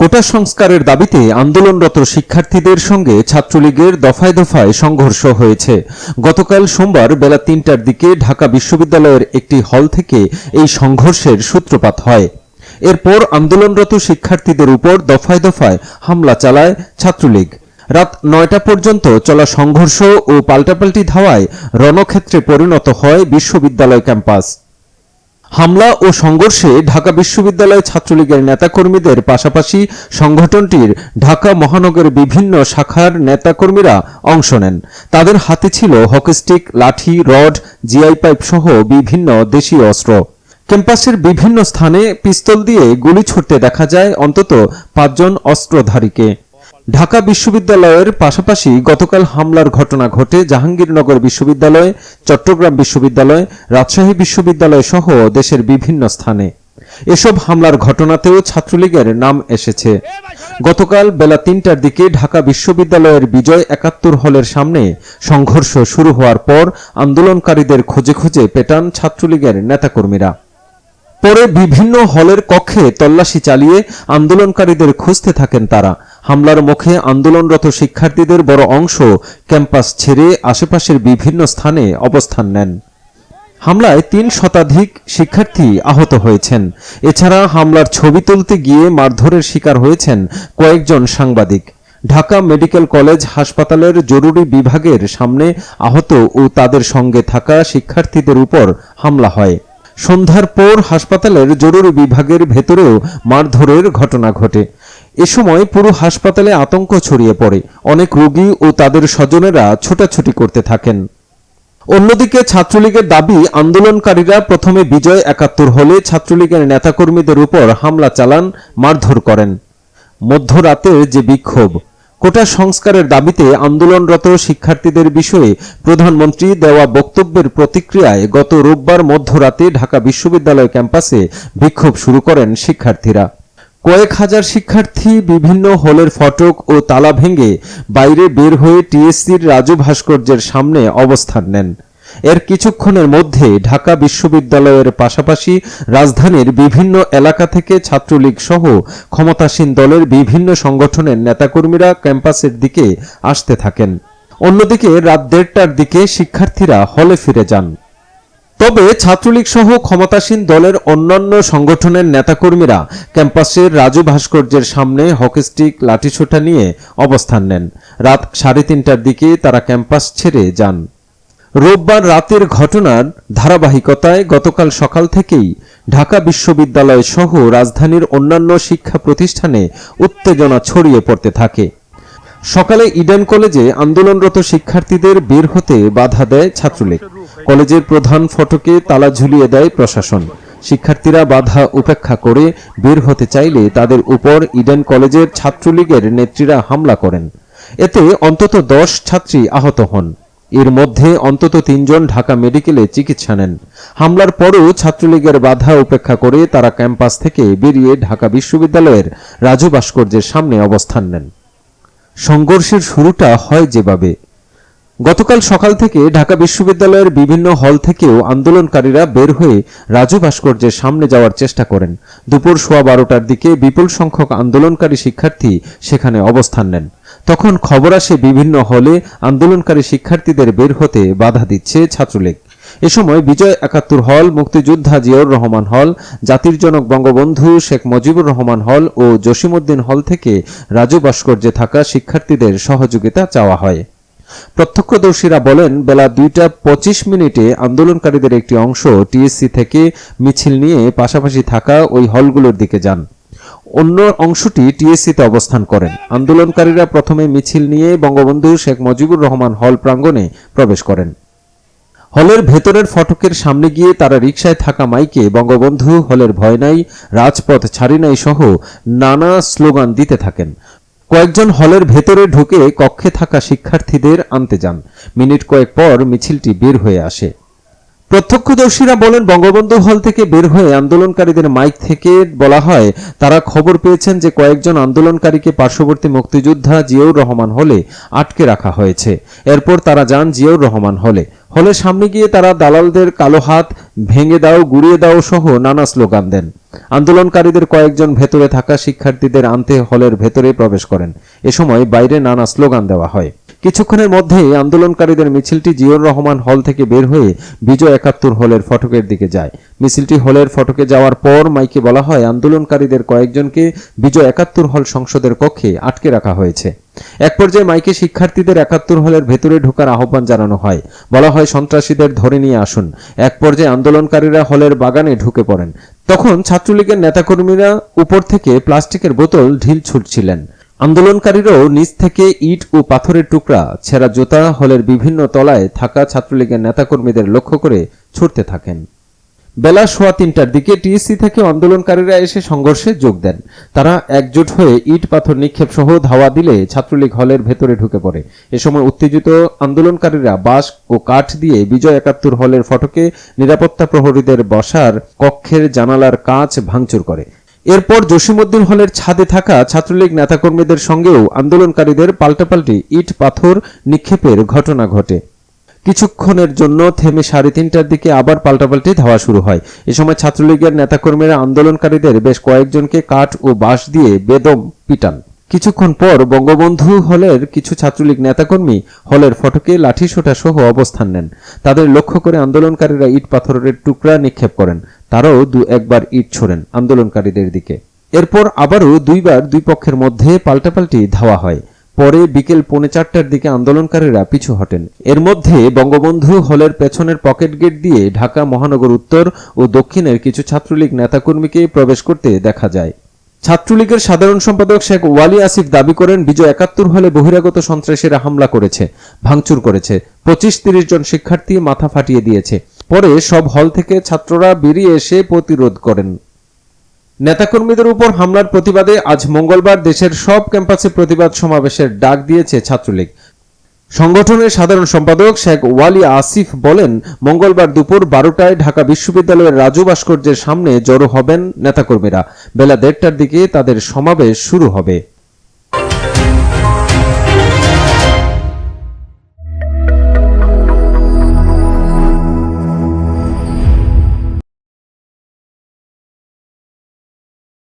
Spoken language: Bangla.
কোটা সংস্কারের দাবিতে আন্দোলনরত শিক্ষার্থীদের সঙ্গে ছাত্রলীগের দফায় দফায় সংঘর্ষ হয়েছে। গতকাল সোমবার বেলা তিনটার দিকে ঢাকা বিশ্ববিদ্যালয়ের একটি হল থেকে এই সংঘর্ষের সূত্রপাত হয়। এরপর আন্দোলনরত শিক্ষার্থীদের উপর দফায় দফায় হামলা চালায় ছাত্রলীগ। রাত নয়টা পর্যন্ত চলা সংঘর্ষ ও পাল্টাপাল্টি ধাওয়ায় রণক্ষেত্রে পরিণত হয় বিশ্ববিদ্যালয় ক্যাম্পাস। হামলা ও সংঘর্ষে ঢাকা বিশ্ববিদ্যালয় ছাত্রলীগের নেতাকর্মীদের পাশাপাশি সংগঠনটির ঢাকা মহানগরের বিভিন্ন শাখার নেতাকর্মীরা অংশ নেন। তাদের হাতে ছিল হকিস্টিক লাঠি, রড, জিআই পাইপ সহ বিভিন্ন দেশীয় অস্ত্র। ক্যাম্পাসের বিভিন্ন স্থানে পিস্তল দিয়ে গুলি ছুটতে দেখা যায় অন্তত পাঁচজন অস্ত্রধারীকে। ঢাকা বিশ্ববিদ্যালয়ের পাশাপাশি গতকাল হামলার ঘটনা ঘটে জাহাঙ্গীরনগর বিশ্ববিদ্যালয়, চট্টগ্রাম বিশ্ববিদ্যালয়, রাজশাহী বিশ্ববিদ্যালয় সহ দেশের বিভিন্ন স্থানে। এসব হামলার ঘটনাতেও ছাত্রলীগের নাম এসেছে। গতকাল বেলা তিনটার দিকে ঢাকা বিশ্ববিদ্যালয়ের বিজয় একাত্তর হলের সামনে সংঘর্ষ শুরু হওয়ার পর আন্দোলনকারীদের খোঁজে খোঁজে পেটান ছাত্রলীগের নেতাকর্মীরা। পরে বিভিন্ন হলের কক্ষে তল্লাশি চালিয়ে আন্দোলনকারীদের খুঁজতে থাকেন তারা। হামলার মুখে আন্দোলনরত শিক্ষার্থীদের বড় অংশ ক্যাম্পাস ছেড়ে আশেপাশের বিভিন্ন স্থানে অবস্থান নেন। হামলায় তিন শতাধিক শিক্ষার্থী আহত হয়েছেন। এছাড়া হামলার ছবি তুলতে গিয়ে মারধরের শিকার হয়েছেন কয়েকজন সাংবাদিক। ঢাকা মেডিকেল কলেজ হাসপাতালের জরুরি বিভাগের সামনে আহত ও তাদের সঙ্গে থাকা শিক্ষার্থীদের উপর হামলা হয়। সন্ধ্যার পর হাসপাতালের জরুরি বিভাগের ভেতরেও মারধরের ঘটনা ঘটে। এ সময় পুরো হাসপাতালে আতঙ্ক ছড়িয়ে পড়ে। অনেক রোগী ও তাদের স্বজনেরা ছোটাছুটি করতে থাকেন। অন্যদিকে ছাত্রলীগের দাবি, আন্দোলনকারীরা প্রথমে বিজয় একাত্তর হলে ছাত্রলীগের নেতাকর্মীদের উপর হামলা চালান, মারধর করেন। মধ্যরাতে যে বিক্ষোভ, কোটা সংস্কারের দাবিতে আন্দোলনরত শিক্ষার্থীদের বিষয়ে প্রধানমন্ত্রী দেওয়া বক্তব্যের প্রতিক্রিয়ায় গত রোববার মধ্যরাতে ঢাকা বিশ্ববিদ্যালয় ক্যাম্পাসে বিক্ষোভ শুরু করেন শিক্ষার্থীরা। কয়েক হাজার শিক্ষার্থী বিভিন্ন হলের ফটক ও তালা ভেঙে বাইরে বের হয়ে টিএসসির রাজু ভাস্কর্যের সামনে অবস্থান নেন। এর কিছুক্ষণের মধ্যে ঢাকা বিশ্ববিদ্যালয়ের পাশাপাশি রাজধানীর বিভিন্ন এলাকা থেকে ছাত্রলীগ সহ ক্ষমতাসীন দলের বিভিন্ন সংগঠনের নেতাকর্মীরা ক্যাম্পাসের দিকে আসতে থাকেন। অন্যদিকে রাত দেড়টার দিকে শিক্ষার্থীরা হলে ফিরে যান। তবে ছাত্রলীগ সহ ক্ষমতাসীন দলের অন্যান্য সংগঠনের নেতাকর্মীরা ক্যাম্পাসের রাজু ভাস্কর্যের সামনে হকিস্টিক লাঠিসোঁটা নিয়ে অবস্থান নেন। রাত সাড়ে তিনটার দিকে তারা ক্যাম্পাস ছেড়ে যান। রোববার রাতের ঘটনার ধারাবাহিকতায় গতকাল সকাল থেকেই ঢাকা বিশ্ববিদ্যালয় সহ রাজধানীর অন্যান্য শিক্ষা প্রতিষ্ঠানে উত্তেজনা ছড়িয়ে পড়তে থাকে। সকালে ইডেন কলেজে আন্দোলনরত শিক্ষার্থীদের বের হতে বাধা দেয় ছাত্রলীগ। কলেজের প্রধান ফটকে তালা ঝুলিয়ে দেয় প্রশাসন। শিক্ষার্থীরা বাধা উপেক্ষা করে বের হতে চাইলে তাদের উপর ইডেন কলেজের ছাত্রলীগের নেত্রীরা হামলা করেন। এতে অন্তত দশ ছাত্রী আহত হন। এর মধ্যে অন্তত তিনজন ঢাকা মেডিকেলে চিকিৎসা নেন। হামলার পরও ছাত্রলীগের বাধা উপেক্ষা করে তারা ক্যাম্পাস থেকে বেরিয়ে ঢাকা বিশ্ববিদ্যালয়ের রাজু ভাস্কর্যের সামনে অবস্থান নেন। সংঘর্ষের শুরুটা হয় যেভাবে। গতকাল সকাল থেকে ঢাকা বিশ্ববিদ্যালয়ের বিভিন্ন হল থেকেও আন্দোলনকারীরা বের হয়ে রাজু ভাস্কর্যের সামনে যাওয়ার চেষ্টা করেন। দুপুর সোয়া বারোটার দিকে বিপুল সংখ্যক আন্দোলনকারী শিক্ষার্থী সেখানে অবস্থান নেন। তখন খবর আসে বিভিন্ন হলে আন্দোলনকারী শিক্ষার্থীদের বের হতে বাধা দিচ্ছে ছাত্রলীগ। এ সময় বিজয় একাত্তর হল, মুক্তিযোদ্ধা জিয়াউর রহমান হল, জাতির জনক বঙ্গবন্ধু শেখ মুজিবুর রহমান হল ও জসিমউদ্দিন হল থেকে রাজু ভাস্কর্যে থাকা শিক্ষার্থীদের সহযোগিতা চাওয়া হয়। প্রত্যক্ষদর্শীরা বলেন, বেলা দুইটা পঁচিশ মিনিটে আন্দোলনকারীদের একটি অংশ টিএসসি থেকে মিছিল নিয়ে পাশাপাশি থাকা ওই হলগুলোর দিকে যান। অন্য অংশটি টিএসসিতে অবস্থান করেন। আন্দোলনকারীরা প্রথমে মিছিল নিয়ে বঙ্গবন্ধু শেখ মুজিবুর রহমান হল প্রাঙ্গণে প্রবেশ করেন। হলের ভেতরের ফটকের সামনে গিয়ে তারা রিকশায় থাকা মাইকে বঙ্গবন্ধু, হলের ভয় নাই, রাজপথ ছাড়ি নাই সহ নানা স্লোগান দিতে থাকেন। কয়েকজন হলের ভেতরে ঢুকে কক্ষে থাকা শিক্ষার্থীদের আনতে যান। মিনিট কয়েক পর মিছিলটি বের হয়ে আসে। প্রত্যক্ষদর্শীরা বলেন, বঙ্গবন্ধু হল থেকে বের হয়ে আন্দোলনকারীদের মাইক থেকে বলা হয়, তারা খবর পেয়েছেন যে কয়েকজন আন্দোলনকারীকে পার্শ্ববর্তী মুক্তিযোদ্ধা জিয়াউর রহমান হলে আটকে রাখা হয়েছে। এরপর তারা যান জিয়াউর রহমান হলে। হলের সামনে গিয়ে তারা দালালদের কালো হাত ভেঙে দাও, গুড়িয়ে দাও সহ নানা স্লোগান দেন। আন্দোলনকারীদের কয়েকজন ভেতরে থাকা শিক্ষার্থীদের আনতে হলের ভেতরে প্রবেশ করেন। এ সময় বাইরে নানা স্লোগান দেওয়া হয়। কিছুক্ষণের মধ্যেই আন্দোলনকারীদের মিছিলটি জিয়র রহমান হল থেকে বের হয়ে বিজয় একাত্তর হলের ফটকের দিকে যায়। মিছিলটি হলের ফটকে যাওয়ার পর মাইকে বলা হয়, আন্দোলনকারীদের কয়েকজনকে বিজয় একাত্তর হল সংসদের কক্ষে আটকে রাখা হয়েছে। এক পর্যায়ে মাইকে শিক্ষার্থীদের একাত্তর হলের ভেতরে ঢোকার আহ্বান জানানো হয়। বলা হয়, সন্ত্রাসীদের ধরে নিয়ে আসুন। এক পর্যায়ে আন্দোলনকারীরা হলের বাগানে ঢুকে পড়েন। তখন ছাত্রলীগের নেতাকর্মীরা উপর থেকে প্লাস্টিকের বোতল ঢিল ছুটছিলেন আন্দোলনকারীরাও নিচ থেকে ইট ও পাথরের টুকরা, ছেঁড়া জোতা, হলের বিভিন্ন তলায় থাকা ছাত্রলীগের নেতাকর্মীদের লক্ষ্য করে ছুটতে থাকেন। বেলা সোয়া তিনটার দিকে টিএসসি থেকে আন্দোলনকারীরা এসে সংঘর্ষে যোগ দেন। তারা একজোট হয়ে ইট, পাথর নিক্ষেপ সহ ধাওয়া দিলে ছাত্রলীগ হলের ভেতরে ঢুকে পড়ে। এ সময় উত্তেজিত আন্দোলনকারীরা বাঁশ ও কাঠ দিয়ে বিজয় একাত্তর হলের ফটকে নিরাপত্তা প্রহরীদের বসার কক্ষের জানালার কাঁচ ভাঙচুর করে। এরপর জসীমউদ্দিন হলের ছাদে থাকা ছাত্রলীগ নেতাকর্মীদের সঙ্গেও আন্দোলনকারীদের পাল্টাপাল্টি ইট পাথর নিক্ষেপের ঘটনা ঘটে। কিছুক্ষণের জন্য থেমে সাড়ে তিনটার দিকে আবার পাল্টাপাল্টি ধাওয়া শুরু হয়। এ সময় ছাত্রলীগের নেতাকর্মীরা আন্দোলনকারীদের বেশ কয়েকজনকে কাঠ ও বাঁশ দিয়ে বেদম পিটান। কিছুক্ষণ পর বঙ্গবন্ধু হলের কিছু ছাত্রলীগ নেতাকর্মী হলের ফটকে লাঠিসোঁটা সহ অবস্থান নেন। তাদের লক্ষ্য করে আন্দোলনকারীরা ইট পাথরের টুকরা নিক্ষেপ করেন। তারাও দু একবার ইট ছোড়েন আন্দোলনকারীদের দিকে। এরপর আবারও দুইবার দুই পক্ষের মধ্যে পাল্টাপাল্টি ধাওয়া হয়। পরে বিকেল পৌনে চারটার দিকে আন্দোলনকারীরা পিছু হটেন। এর মধ্যে বঙ্গবন্ধু হলের পেছনের পকেট গেট দিয়ে ঢাকা মহানগর উত্তর ও দক্ষিণের কিছু ছাত্রলীগ নেতাকর্মীকে প্রবেশ করতে দেখা যায়। ছাত্রলীগের সাধারণ সম্পাদক শেখ ওয়ালি আসিফ দাবি করেন, বিজয় একাত্তর হলে বহিরাগত সন্ত্রাসীরা হামলা করেছে, ভাঙচুর করেছে। পঁচিশ তিরিশ জন শিক্ষার্থী মাথা ফাটিয়ে দিয়েছে। পরে সব হল থেকে ছাত্ররা বেরিয়ে এসে প্রতিরোধ করেন। নেতাকর্মীদের উপর হামলার প্রতিবাদে আজ মঙ্গলবার দেশের সব ক্যাম্পাসে প্রতিবাদ সমাবেশের ডাক দিয়েছে ছাত্রলীগ। সংগঠনের সাধারণ সম্পাদক শেখ ওয়ালি আসিফ বলেন, মঙ্গলবার দুপুর বারোটায় ঢাকা বিশ্ববিদ্যালয়ের রাজু ভাস্কর্যের সামনে জড়ো হবেন নেতাকর্মীরা। বেলা দেড়টার দিকে তাদের সমাবেশ শুরু হবে।